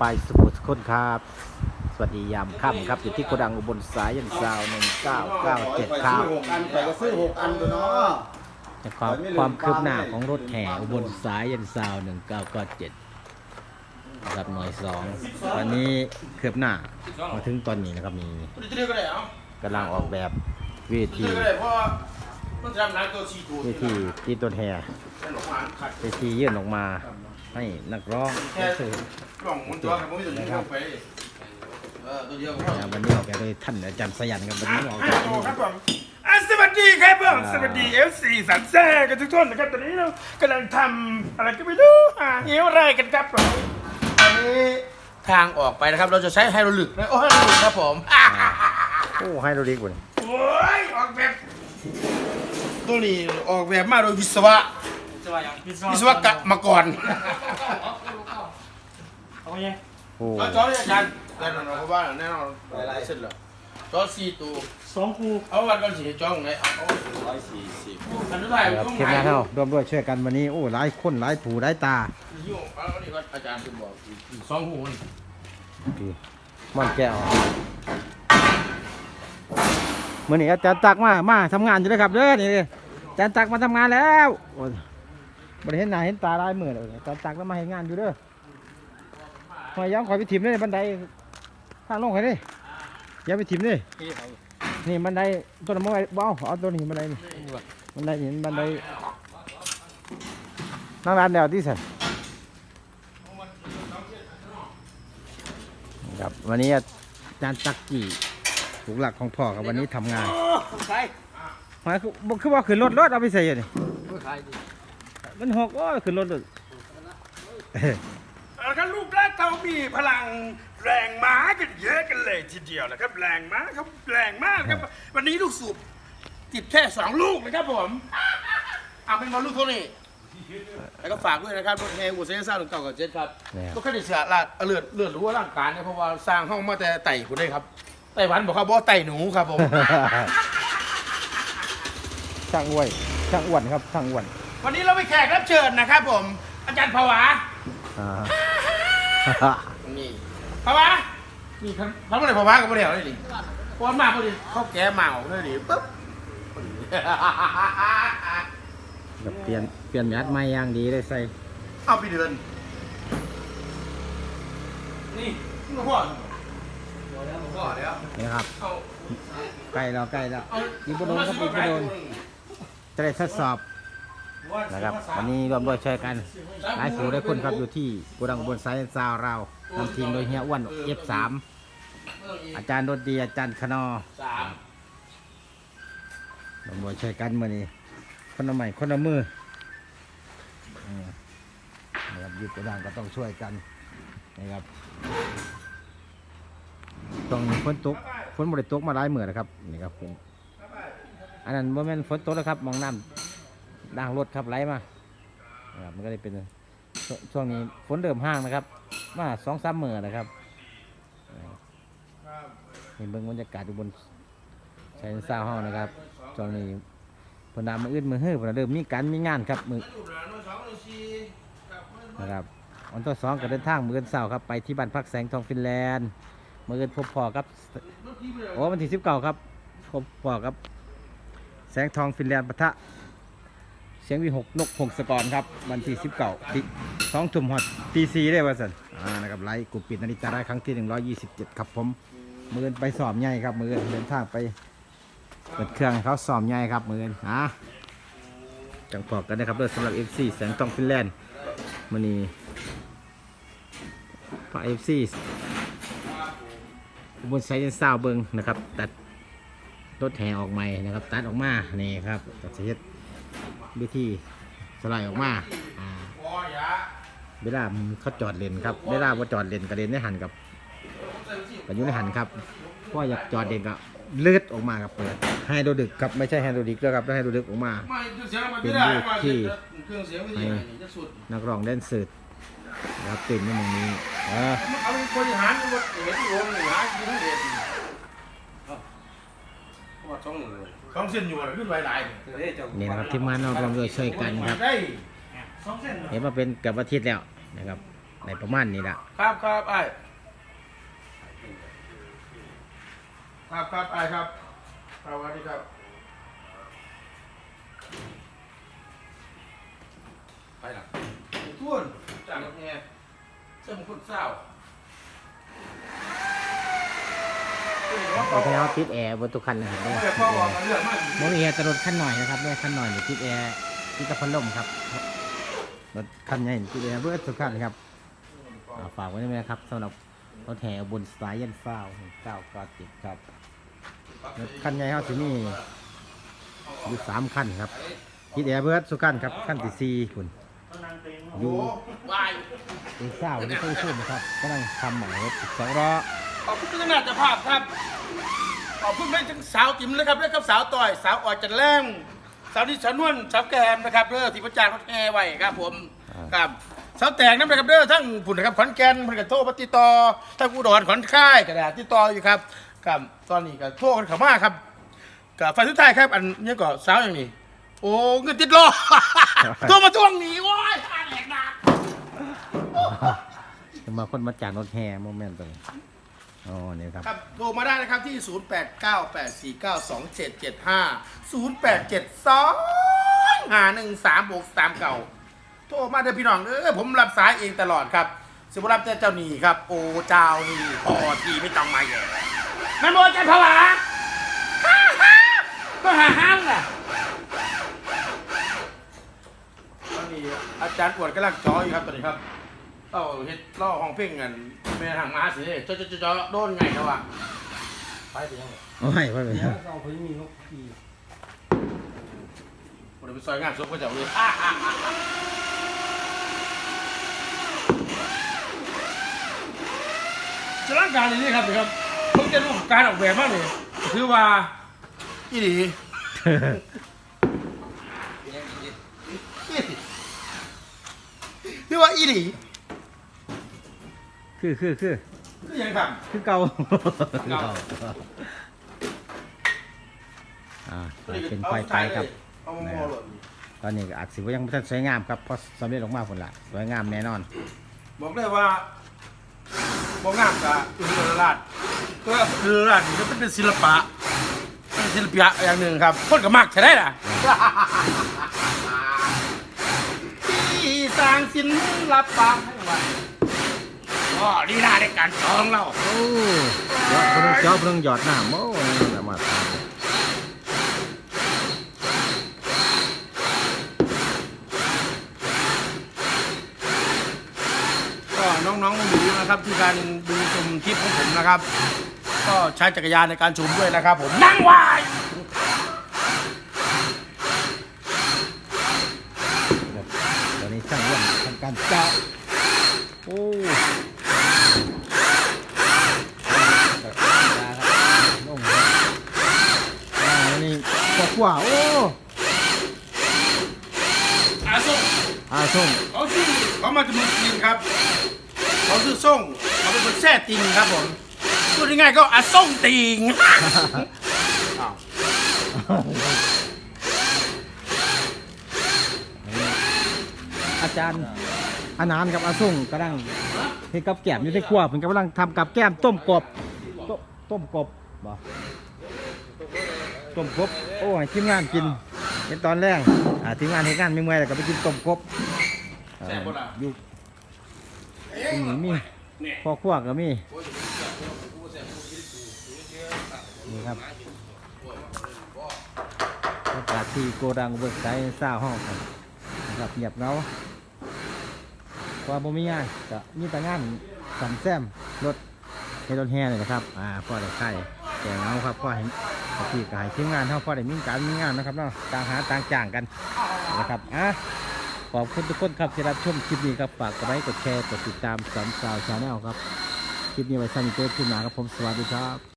ไปสมุทรคนครับ สวัสดียามค่ำครับ อยู่ที่โกดังอุบลสายยันซาวหนึ่งเก้าเก้าเจ็ดครับหกอันไปก็ซื้อหกอันตัวเนาะแต่ความความคืบหน้าของรถแห่อุบลสายยันซาวหนึ่งเก้าเก้าเจ็ดรับหน่วยสองตอนนี้คืบหน้ามาถึงตอนนี้นะครับมีกำลังออกแบบเวจะทีได้ก็ได้เพราะว่ามันจะทำร้านตัวชีตัวเวทีที่ต้นแห่วานขัดเวทียื่นออกมา ให้นักร้องแค่ถือกล่องมันตัวครับผมไม่ตัวนี้ลงไปเออตัวเดียวก็พออ่าวันนี้ออกแบบโดยท่านอาจารย์สยันครับวันนี้ออกแบบครับผมสวัสดีครับผมสวัสดีเอฟซีสันแซ่กันทุกท่านนะครับตอนนี้เรากำลังทำอะไรก็ไม่รู้หาเหี้ยวอะไรกันครับผมอันนี้ทางออกไปนะครับ เราจะใช้ไฮโดรลิกนะโอ้ไฮโดรลิกครับผมโอ้ให้เราดีกว่าโอ้ยออกแบบตัวนี้ออกแบบมาโดยวิศวะ วิศวกรรมก่อนเอาไงโอ้จอจอเนี่ยอาจารย์แน่นอนเพราะว่าแน่นอนหลายเส้นแล้วจอสี่ตัวสองคูเอาวันกันสี่จอของไหนเอาเอาร้อยสี่สิบอันนี้ไปครับต้องทีมหางายนเราร่วมด้วยช่วยกันวันนี้โอ้หลายคนหลายผู้หลายตายุ่งเอาอันนี้ก็อาจารย์คือบอกอีกสองหูมันพี่มันแก้วเมื่อนี้อาจารย์ตักมา มาทำงานอยู่เลยครับเด้อนี่อาจารย์ตักมาทำงานแล้วโอ้ย บริเห็นหน้าเห็นตาลายมือเลยอาจารย์ตักแล้วมาเห็นงานอยู่เด้อหอยย้ำคอยไปถิ่มเลยบันไดทางลงไปดิอย่าไปถิ่มดินี่บันไดต้นมะม่วงว้าวเอาตัวนี้บันไดนี่บันไดเห็นบันไดนั่งร้านเดียวที่สันครับวันนี้อาจารย์ตักกี่ถูกหลักของพ่อครับวันนี้ทำงานใครหมายคือบอกคือว่าขึ้นรถรถเอาไปใส่อยู่นี่ มันหกโอ้ยขึ้นรถเลยเอ้ยเอาครับลูกแรกเขามีพลังแรงม้ากันเยอะกันเลยทีเดียวนะครับ แรงม้าครับแรงมากครับ วันนี้ลูกสูบติดแค่สองลูกนะครับผมเอาเป็นบอลลูกโทนี่แล้วก็ฝากด้วยนะครับรถแห่หัวเส้นซ่าหนึ่งเก่ากับเจ็ดครับเนี่ย ก็แค่เสียละเลือดเลือดรู้ว่าร่างกายเนี่ยเพราะว่าสร้างห้องมาแต่ไต่คุณได้ครับไต้หวันบอกครับว่าไต่หนูครับผม ช่างอ้วยช่างอ้วนครับช่างอ้วน วันนี้เราไปแขกรับเชิญนะครับผม อาจารย์ภาวะอ่านี่ภาวะนี่ทั้งทั้งหมดเลยภาวะกับพวกเดียวเลยดิพอมาพอดีเข้าแก้มาออกเลยดิปุ๊บแบบเปลี่ยนเปลี่ยนแมสใหม่อย่างดีเลยใส่เอาไปเดิน นี่นี่พ่อพ่อแล้วนี่ครับเอาใกล้แล้วใกล้แล้วเอาอีกบ่โดนครับอีกบ่โดนจะได้ทดสอบ นะครับ วันนี้ร่วมด้วยช่วยกันหลายผู้หลายคนครับอยู่ที่โกดังอุบนไซน์ซาวเรานำทีมโดยเฮียอ้วน F3 อาจารย์ดนตรีอาจารย์คณอสามตำรวจช่วยกันมื่อนี้คนละใหม่คนละมือนะครับยุติธรรมก็ต้องช่วยกันนะครับตรงฝนตกฝนบริตกมาหลายเมื่อนะครับนี่ครับผมอันนั้นว่าแม่นฝนตกแล้วครับมองน้ำ ด่างรถครับไหลมานะครับมันก็เลยเป็นช่วงนี้ฝนเริ่มห้างนะครับ มาสองสามเมื่อนะครับนี่เบิ่งบรรยากาศอยู่บนชายซาวเฮานะครับตอนนี้พนดามาอื่นมือเฮ้อพนาเริ่มมีการมีงานครับมือนะครับวันที่สองก็เดินทางมือเอนเสาครับไปที่บ้านพักแสงทองฟินแลนด์มือเอนพบพอครับโอ้วันที่สิบเก้าครับพบพอครับ แสงทองฟินแลนด์ปะทะ สียงวีหกนกพงศกรครับวันที่สิบเก้าที่สองทุ่มฮอดตีซีได้ว่าสันอ่านะครับไลฟ์กลุ่มปิดนาฬิกาได้ครั้งที่หนึ่งร้อยยี่สิบเจ็ดครับผมมือเอนไปสอบใหญ่ครับมือเอนเดินทางไปเปิดเครื่องเขาซ้อมใหญ่ครับมือนี้ฮะจังพอกันนะครับเด้อสำหรับ FC แสงทองฟินแลนด์มันนี้ฝาก FC บนไซต์ซาวเบิงนะครับ ตัดรถแห่ออกใหม่นะครับ ตัดออกมา นี่ครับตัดเสียด วิธีสไลด์ออกมาอ่าเวลาเขาจอดเลนครับเวลาว่าจอดเลนกระเด็นได้หันกับกันอยู่ในหันครับพราะอยากจอดเลนก็เลือดออกมาครับเปิดไฮโดรดึกครับไม่ใช่ไฮโดรดิกด้วครับไฮโดรดึกออกมาเสียงมันไม่เครื่องเสียงไม่ดีจะสุดนักร้องแดนเซอร์นะครับตื่นในมองนี้อ่า วงหนึ่งหาที่ทั้งเด็ดว่าช่องหนึ่งเลยช่องเส้นอยู่อะไรขึ้นหลายๆนี่นะครับทีมงานเรารวมด้วยช่วยกันครับได้สองเส้นเห็นมาเป็นเกับอาทิตย์แล้วนะครับในประมาณนี้ละครับครับไอ้ครับครับไอ้ครับสวัสดีครับไปละทุ่นจากรถแง่เสื้อมงคลเศร้า รถแถวติดแอร์บนทุกคันนะครับเลืเด้อกพ่อบอกเลือกมากโมมีแอร์แต่รถคันหน่อยนะครับเนี่ยคันหน่อยนี่ติดแอร์ติดตะพัดลมครับรถคันใหญ่นี่ติดแอร์เบิดทุกคันครับอ่าฝากไว้ด้วยนะครับสำหรับรถแห่บนสายยันเฝ้าเก้าก็ติดครับรถคันใหญ่เขาสิมีอยู่สามคันครับติดแอร์เบิดทุกคันครับคันที่สี่คุณอยู่วายเป็นเศร้าที่ตู้ชุ่มครับกำลังทำใหม่รถสองล้อข อบคุณทุกท่านเจ้าภาพครับขอบคุณแม่ทั้งสาวติ๋มเลยครับด้วยครับสาวต่อย สาวอ่อนจันแรงสาวนิชนวลสาวแกมนะครับเด้อที่ประจานรถแอร์ไว้ครับผมครับสาวแตกน้ำนะครับเด้อทั้งผุนนะครับขอนแก่นมันก็โทรมาติดต่อทั้งอุดรขอนค่ายกระดาษติดต่ออยู่ครับครับตอนนี้ก็โทรกันเข้ามาครับกับไฟสุดท้ายครับ อันนี้ก็สาวอย่างนี้ โอ้เงินติดล้อโทรมาทวงหนีโว้ยทางแหลกดักจะมาคนมาจากรถแห่โมเมนต์ตรงนี้ อ๋อนี่ครับ ครับโทรมาได้นะครับที่ 0898492775 0872513639โทรมาเด้อพี่น้องเออผมรับสายเองตลอดครับสมมติรับแต่เจ้าหนี้ครับ โอ้เจ้าหนี่พอทีไม่ต้องมาแย่แม่โมใจผวาฮ่าฮ่าก็หาห้ามน่ะตอนนี้อาจารย์ปวดกำลังจออยู่ครับตอนนี้ครับ เอ้าเฮ็ดล่อห้องเพ่งกันแม่ทางมาสิเจ้าเจ้าเจ้าโดนไงครับวะไปไปยังไงโอ้ยว่าเป็นครับเราเพิ่งมีนกขี่ผมจะไปซอยงานศพก็จะเอาเลยจะร่างการอย่างนี้ครับครับผมจะรู้การออกแบบมากเลยคือว่าอีหลีคือว่าอีหลี คือคือคือคือยังครับ คือเก่าเก่า อ่าเป็นไฟไฟครับ เอามาโม่หล่นตอนนี้ก็อาจสิว่ายังไม่ทันสวยงามครับเพราะสำเร็จออกมาผลละสวยงามแน่นอน บอกเลยว่าบอกงามกับอุดรราชก็อุดรราชนี่ก็เป็นศิลปะเป็นศิลปะอย่างหนึ่งครับคนก็มักใช่ได้ล่ะที่สร้างศิลปะให้ไว้ก็ดีนาในการจองเราโอ้ยอดเพิ่งเจ้าเพิ่งหยอดน้ำโอ้ยสามารถก็น้องๆหนูๆนะครับที่การดูชมคลิปของผมนะครับ ก็ใช้จักรยานในการชมด้วยนะครับ ผมนั่งวายตอนนี้ช่างเรื่องทำการเจาะโอ้ลงครับอ่านี่ กว่าๆโอ้อาส่งอาส้มเขาชื่อเขามาจากเมืองจีนครับเขาชื่อส่งเขาเป็นคนแท้ติงครับผมพูดง่ายๆก็อาส่งติงอ้าวอาจารย์อานานกับอาส่งกำลังเฮ็ดกับแกล้มอยู่ในครัวเพิ่นกำลังทำกับแก้มต้มกบต้มต้มกบบ่ ต้มกบโอ้ยทีมงานกินเป็นตอนแรกอ่าทีมงานเฮ็ดงานไม่เมื่อยแล้วก็ไปกินต้มกบอ่าแซ่บบ่ล่ะอยู่อืมมีเนี่ยพ่อครัวก็มีนี่ครับบรรยากาศที่โกดังเบิกไซซ่าห้องครับนะครับเงียบเหงาเพราะว่าบ่มีงานก็มีแต่งานสำแซมรถให้รถแห่เลยนะครับ อ่าพ่อได้ไข่แก่เหงาครับพ่อเห็น พี่ก็ให้ทีมงานเท่าพอได้มีการมีงานนะครับเนาะต่างหาต่างจ้างกันนะครับอะขอบคุณทุกคนครับที่รับชมคลิปนี้ครับฝากกดไลค์กดแชร์กดติดตามสามสาวชาแนลครับคลิปนี้ไว้สั้นเกินขึ้นมาครับผมสวัสดีครับ